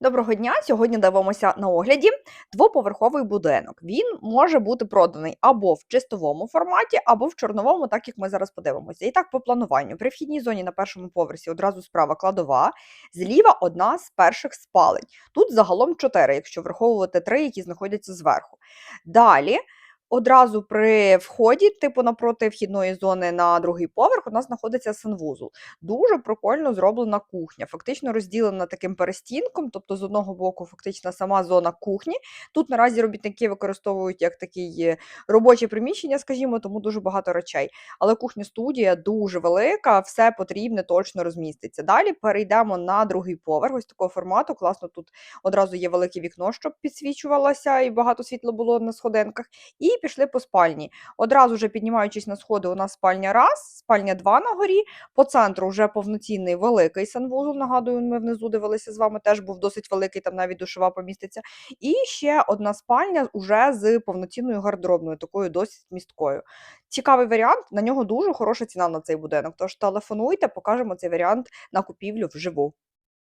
Доброго дня! Сьогодні дивимося на огляді двоповерховий будинок. Він може бути проданий або в чистовому форматі, або в чорновому, так як ми зараз подивимося. І так, по плануванню. При вхідній зоні на першому поверсі одразу справа кладова, зліва одна з перших спалень. Тут загалом чотири, якщо враховувати три, які знаходяться зверху. Далі. Одразу при вході, типу напроти вхідної зони на другий поверх, у нас знаходиться санвузол. Дуже прикольно зроблена кухня, фактично розділена таким перестінком, тобто з одного боку, фактично сама зона кухні. Тут наразі робітники використовують як такі робоче приміщення, скажімо, тому дуже багато речей. Але кухня-студія дуже велика, все потрібне точно розміститься. Далі перейдемо на другий поверх, ось такого формату. Класно, тут одразу є велике вікно, щоб підсвічувалося, і багато світла було на сходинках. І пішли по спальні. Одразу вже піднімаючись на сходи, у нас спальня раз, спальня два на горі. По центру вже повноцінний великий санвузол. Нагадую, ми внизу дивилися з вами, теж був досить великий, там навіть душова поміститься. І ще одна спальня уже з повноцінною гардеробною, такою досить місткою. Цікавий варіант, на нього дуже хороша ціна на цей будинок. Тож телефонуйте, покажемо цей варіант на купівлю вживу.